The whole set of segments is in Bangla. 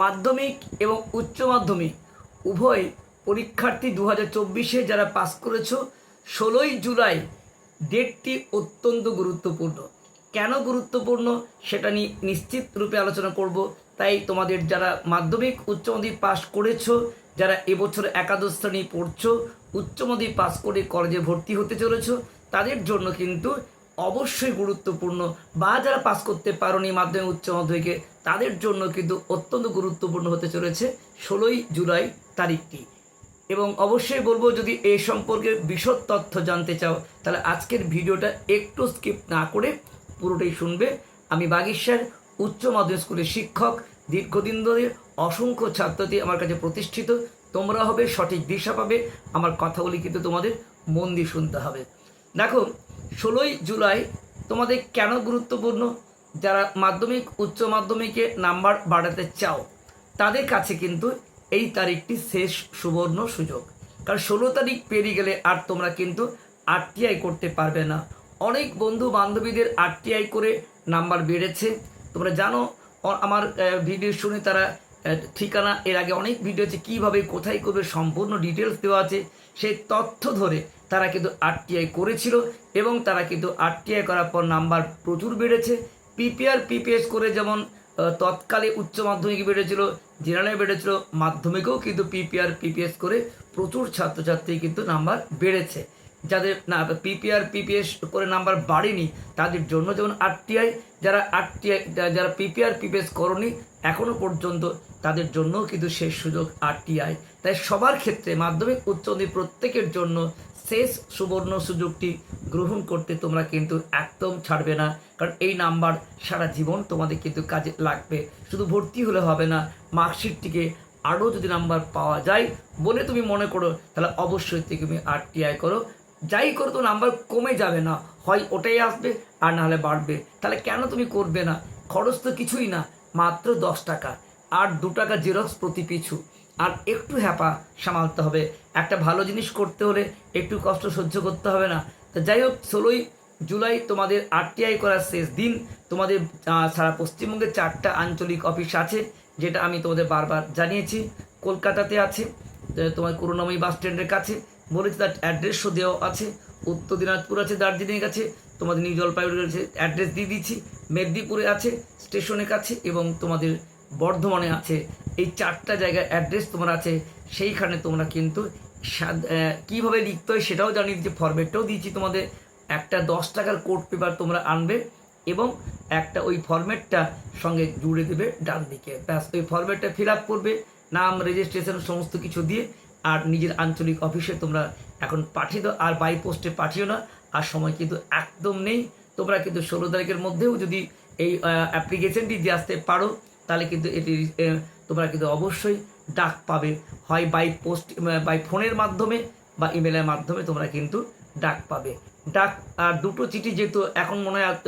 মাধ্যমিক এবং উচ্চ মাধ্যমিক। উভয় পরীক্ষার্থী দু হাজার চব্বিশে যারা পাস করেছ, ষোলোই জুলাই ডেটটি অত্যন্ত গুরুত্বপূর্ণ। কেন গুরুত্বপূর্ণ সেটা নিয়ে নিশ্চিত রূপে আলোচনা করব। তাই তোমাদের যারা মাধ্যমিক, উচ্চ মাধ্যমিক পাস করেছ, যারা এবছর একাদশ শ্রেণি পড়ছ, উচ্চ মাধ্যমিক পাস করে কলেজে ভর্তি হতে চলেছো, তাদের জন্য কিন্তু অবশ্যই গুরুত্বপূর্ণ বা যারা পাস করতে পারোনি মাধ্যমিক উচ্চ মাধ্যমিকে, তাদের জন্য কিন্তু অত্যন্ত গুরুত্বপূর্ণ হতে চলেছে ষোলোই জুলাই তারিখটি। এবং অবশ্যই বলব, যদি এই সম্পর্কে বিশদ তথ্য জানতে চাও, তাহলে আজকের ভিডিওটা একটু স্কিপ না করে পুরোটাই শুনবে। আমি বাগিসার উচ্চ মাধ্যমিক স্কুলের শিক্ষক, দীর্ঘদিন ধরে অসংখ্য ছাত্রটি আমার কাছে প্রতিষ্ঠিত। তোমরা হবে, সঠিক দিশা পাবে। আমার কথাগুলি কিন্তু তোমাদের মন দিয়ে শুনতে হবে। দেখো ষোলোই জুলাই তোমাদের কেন গুরুত্বপূর্ণ? যারা মাধ্যমিক, উচ্চ মাধ্যমিকে নাম্বার বাড়াতে চাও, তাদের কাছে কিন্তু এই তারিখটি শেষ সুবর্ণ সুযোগ। কারণ ষোলো তারিখ পেরিয়ে গেলে আর তোমরা কিন্তু আরটিআই করতে পারবে না। অনেক বন্ধু বান্ধবীদের আরটিআই করে নাম্বার বেড়েছে। তোমরা জানো আমার ভিডিও শুনে তারা ঠিকানা এর আগে অনেক ভিডিও আছে, কীভাবে, কোথায় করবে, সম্পূর্ণ ডিটেলস দেওয়া আছে। সেই তথ্য ধরে তারা কিন্তু আরটিআই করেছিল এবং তারা কিন্তু আরটিআই করার পর নাম্বার প্রচুর বেড়েছে। পিপিআর পিপিএস করে যেমন তৎকালে উচ্চ মাধ্যমিকে বেড়েছিল জেনারেলে বেড়েছিল, মাধ্যমিকেও কিন্তু পিপিআর পিপিএস করে প্রচুর ছাত্রছাত্রী কিন্তু নাম্বার বেড়েছে। যাদের না পিপিআর পিপিএস করে নাম্বার বাড়েনি, তাদের জন্য যেমন আরটিআই যারা আরটিআই যারা পিপিআর পিপিএস করনি, এখনও পর্যন্ত তাদের জন্য কিন্তু শেষ সুযোগ আরটিআই তাই সবার ক্ষেত্রে মাধ্যমিক, উচ্চ মাধ্যমিক প্রত্যেকের জন্য শেষ সুবর্ণ সুযোগটি গ্রহণ করতে তোমরা কিন্তু একদম ছাড়বে না। কারণ এই নাম্বার সারা জীবন তোমাদের কিন্তু কাজে লাগবে। শুধু ভর্তি হলে হবে না, মার্কশিটটিকে আরও যদি নাম্বার পাওয়া যায়, বলে তুমি মনে করো, তাহলে অবশ্যই তুমি আরটিআই করো। যাই করো তো নাম্বার কমে যাবে না। হয় ওটাই আসবে, আর নাহলে বাড়বে। তাহলে কেন তুমি করবে না? খরচ তো কিছুই না, মাত্র দশ টাকা। আর দু টাকা জেরক্স প্রতি পিছু। আর একটু হ্যাপা সামালতে হবে। একটা ভালো জিনিস করতে হলে একটু কষ্ট সহ্য করতে হবে না। তো যাই হোক, ষোলোই জুলাই তোমাদের আরটিআই করার শেষ দিন। তোমাদের সারা পশ্চিমবঙ্গে চারটা আঞ্চলিক অফিস আছে, যেটা আমি তোমাদের বারবার জানিয়েছি। কলকাতাতে আছে তোমার করুণাময়ী বাস স্ট্যান্ডের কাছে। বলেছি তার অ্যাড্রেসও দেওয়া আছে। উত্তর দিনাজপুর আছে দার্জিলিংয়ের কাছে তোমাদের নিউ জলপাইগুড়ির কাছে অ্যাড্রেস দিয়ে দিচ্ছি। মেদিনীপুরে আছে স্টেশনের কাছে এবং তোমাদের বর্ধমানে আছে। এই চারটা জায়গায় অ্যাড্রেস তোমার আছে, সেইখানে তোমরা কিন্তু কীভাবে লিখতে হয় সেটাও জানিয়ে দিচ্ছি, ফরম্যাটটাও দিয়েছি তোমাদের। একটা দশ টাকার কোড পেপার তোমরা আনবে এবং একটা ওই ফরম্যাটটা সঙ্গে জুড়ে দেবে ডান দিকে ব্যাস, ওই ফরম্যাটটা ফিল আপ করবে, নাম রেজিস্ট্রেশন সমস্ত কিছু দিয়ে আর নিজের আঞ্চলিক অফিসে তোমরা এখন পাঠিয়ে দাও, আর বাই পোস্টে পাঠিও না, আর সময় কিন্তু একদম নেই। তোমরা কিন্তু ষোলো তারিখের মধ্যেও যদি এই অ্যাপ্লিকেশনটি দিয়ে আসতে পারো, তাহলে কিন্তু এটি তোমরা কিন্তু অবশ্যই ডাক পাবে। হয় বাই পোস্ট বাই ফোনের মাধ্যমে বা ইমেলের মাধ্যমে তোমরা কিন্তু ডাক পাবে। ডাক আর দুটো চিঠি যেহেতু এখন মনে হয়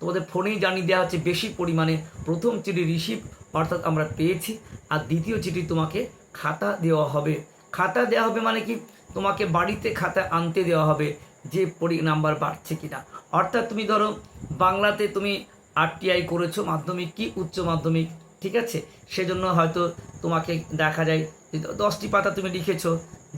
তোমাদের ফোনেই জানিয়ে দেওয়া হচ্ছে, বেশি পরিমাণে। প্রথম চিঠি রিসিভ অর্থাৎ আমরা পেয়েছি, আর দ্বিতীয় চিঠি তোমাকে খাতা দেওয়া হবে। খাতা দেওয়া হবে মানে কি? তোমাকে বাড়িতে খাতা আনতে দেওয়া হবে যে পরি, নাম্বার বাড়ছে কিনা। অর্থাৎ তুমি ধরো, বাংলাতে তুমি আরটিআই করেছ মাধ্যমিক কি উচ্চ মাধ্যমিক, ঠিক আছে? সেজন্য হয়তো তোমাকে দেখা যায় দশটি পাতা তুমি লিখেছো।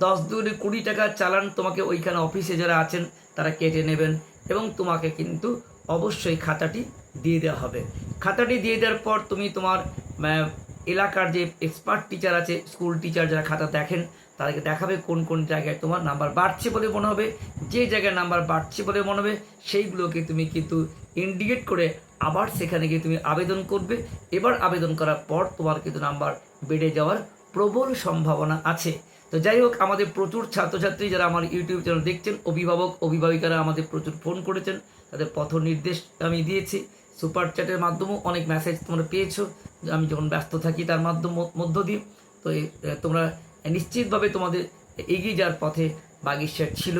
দশ দুগুণে কুড়ি টাকার চালান তোমাকে ওইখানে অফিসে যারা আছেন, তারা কেটে নেবেন এবং তোমাকে কিন্তু অবশ্যই খাতাটি দিয়ে দেওয়া হবে। খাতাটি দিয়ে দেওয়ার পর তুমি তোমার এলাকার যে এক্সপার্ট টিচার আছে স্কুল টিচার যারা খাতা দেখেন, তাদেরকে দেখাবে কোন কোন জায়গায় তোমার নাম্বার বাড়ছে বলে মনে হবে। যে জায়গায় নাম্বার বাড়ছে বলে মনে হবে, সেইগুলোকে তুমি কিন্তু ইন্ডিকেট করে আবার সেখানে গিয়ে তুমি আবেদন করবে। এবার আবেদন করার পর তোমার কিন্তু নাম্বার বেড়ে যাওয়ার প্রবল সম্ভাবনা আছে। তো যাই হোক, আমাদের প্রচুর ছাত্রছাত্রী যারা আমার ইউটিউব চ্যানেল দেখছেন, অভিভাবক, অভিভাবিকারা আমাদের প্রচুর ফোন করেছেন, তাদের পথ নির্দেশ আমি দিয়েছি। সুপার চ্যাটের মাধ্যমেও অনেক মেসেজ তোমরা পেয়েছ। আমি যখন ব্যস্ত থাকি তার মাধ্যম মধ্য দিয়ে। তো তোমরা নিশ্চিতভাবে তোমাদের এগিয়ে যাওয়ার পথে বাগিচার ছিল,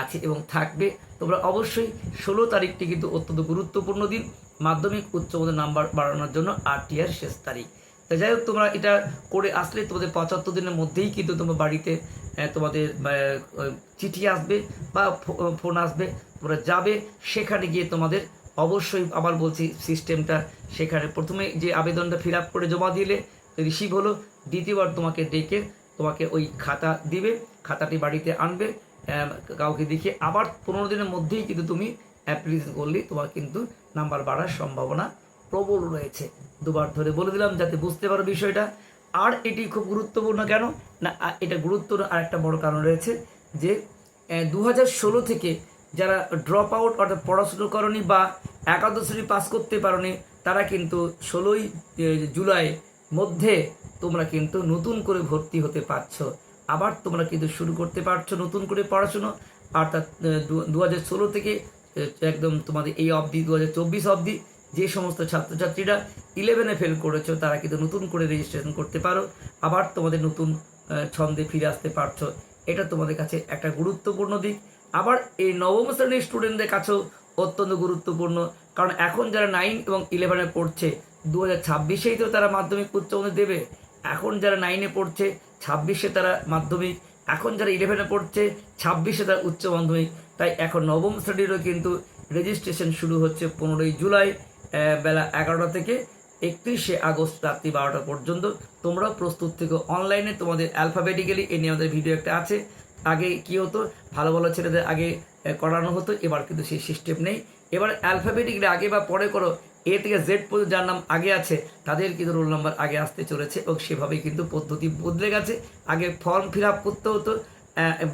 আছে এবং থাকবে। তোমরা অবশ্যই ষোলো তারিখটি কিন্তু অত্যন্ত গুরুত্বপূর্ণ দিন। মাধ্যমিক উচ্চ নাম্বার বাড়ানোর জন্য আরটিআর শেষ তারিখ। তো যাই হোক, তোমরা এটা করে আসলে তোমাদের পঁচাত্তর দিনের মধ্যেই কিন্তু তোমার বাড়িতে তোমাদের চিঠি আসবে বা ফোন আসবে। তোমরা যাবে, সেখানে গিয়ে তোমাদের অবশ্যই আবার বলছি সিস্টেমটা সেখানে প্রথমে যে আবেদনটা ফিল আপ করে জমা দিলে রিসিভ হলো, দ্বিতীয়বার তোমাকে ডেকে তোমাকে ওই খাতা দিবে, খাতাটি বাড়িতে আনবে কাউকে দেখে আবার পনেরো দিনের মধ্যেই কিন্তু তুমি অ্যাপ্লিকেশন করলে তোমার কিন্তু নাম্বার বাড়ার সম্ভাবনা প্রবল রয়েছে। দুবার ধরে বলে দিলাম যাতে বুঝতে পারো বিষয়টা। আর এটি খুব গুরুত্বপূর্ণ কেন? না এটা গুরুত্বপূর্ণ আর একটা বড় কারণ রয়েছে যে দু হাজার ষোলো থেকে যারা ড্রপ আউট অর্থাৎ পড়াশুনো করনি বা একাদশ শ্রেণি পাস করতে পারোনি, তারা কিন্তু ষোলোই জুলাই মধ্যে তোমরা কিন্তু নতুন করে ভর্তি হতে পারছ। আবার তোমরা কিন্তু শুরু করতে পারছ নতুন করে পড়াশুনো। অর্থাৎ দু হাজার ষোলো থেকে একদম তোমাদের এই অবধি দু হাজার চব্বিশ অবধি যে সমস্ত ছাত্রছাত্রীরা ইলেভেনে ফেল করেছ, তারা কিন্তু নতুন করে রেজিস্ট্রেশন করতে পারো। আবার তোমাদের নতুন ছন্দে ফিরে আসতে পারছ। এটা তোমাদের কাছে একটা গুরুত্বপূর্ণ দিক। আবার এই নবম শ্রেণির স্টুডেন্টদের কাছেও অত্যন্ত গুরুত্বপূর্ণ। কারণ এখন যারা নাইন এবং ইলেভেনে পড়ছে দু হাজার ছাব্বিশেই তো তারা মাধ্যমিক উচ্চ মাধ্যমিক দেবে। এখন যারা নাইনে পড়ছে, ছাব্বিশে তারা মাধ্যমিক। এখন যারা ইলেভেনে পড়ছে, ছাব্বিশে তারা উচ্চ মাধ্যমিক। তাই এখন নবম শ্রেণীরও কিন্তু রেজিস্ট্রেশন শুরু হচ্ছে পনেরোই জুলাই বেলা এগারোটা থেকে একত্রিশে আগস্ট রাত্রি বারোটা পর্যন্ত। তোমরাও প্রস্তুত থেকে অনলাইনে তোমাদের অ্যালফাবেটিক্যালি এ নিয়ে আমাদের ভিডিও একটা আছে। আগে কি হতো? ভালো ভালো ছেলেদের আগে করানো হতো, এবার কিন্তু সেই সিস্টেম নেই। এবার অ্যালফাবেটিক্যালি আগে বা পরে করো, এ থেকে জেড পর্যন্ত যার নাম আগে আছে, তাদের কিন্তু রোল নাম্বার আগে আসতে চলেছে এবং সেভাবেই কিন্তু পদ্ধতি বদলে গেছে। আগে ফর্ম ফিল আপ করতে হতো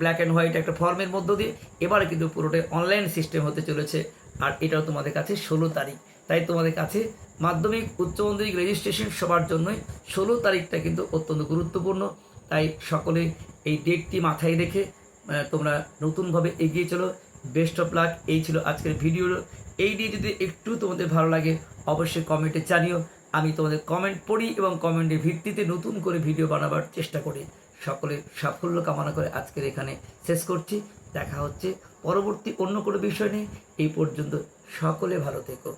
ব্ল্যাক অ্যান্ড হোয়াইট একটা ফর্মের মধ্য দিয়ে। এবারে কিন্তু পুরোটাই অনলাইন সিস্টেম হতে চলেছে। আর এটাও তোমাদের কাছে ষোলো তারিখ। তাই তোমাদের কাছে মাধ্যমিক, উচ্চ মাধ্যমিক রেজিস্ট্রেশন সবার জন্যই ষোলো তারিখটা কিন্তু অত্যন্ত গুরুত্বপূর্ণ। তাই সকলে এই ডেটটি মাথায় রেখে তোমরা নতুনভাবে এগিয়ে চলো। বেস্ট অফ লাক এই ছিল আজকের ভিডিও এই নিয়ে যদি একটু তোমাদের ভালো লাগে, অবশ্যই কমেন্টে জানিও। আমি তোমাদের কমেন্ট পড়ি এবং কমেন্টের ভিত্তিতে নতুন করে ভিডিও বানাবার চেষ্টা করি। সকলে সাফল্য কামনা করে আজকের এখানে শেষ করছি। দেখা হচ্ছে পরবর্তী অন্য কোনো বিষয় নেই এই পর্যন্ত সকলে ভালো থেকো।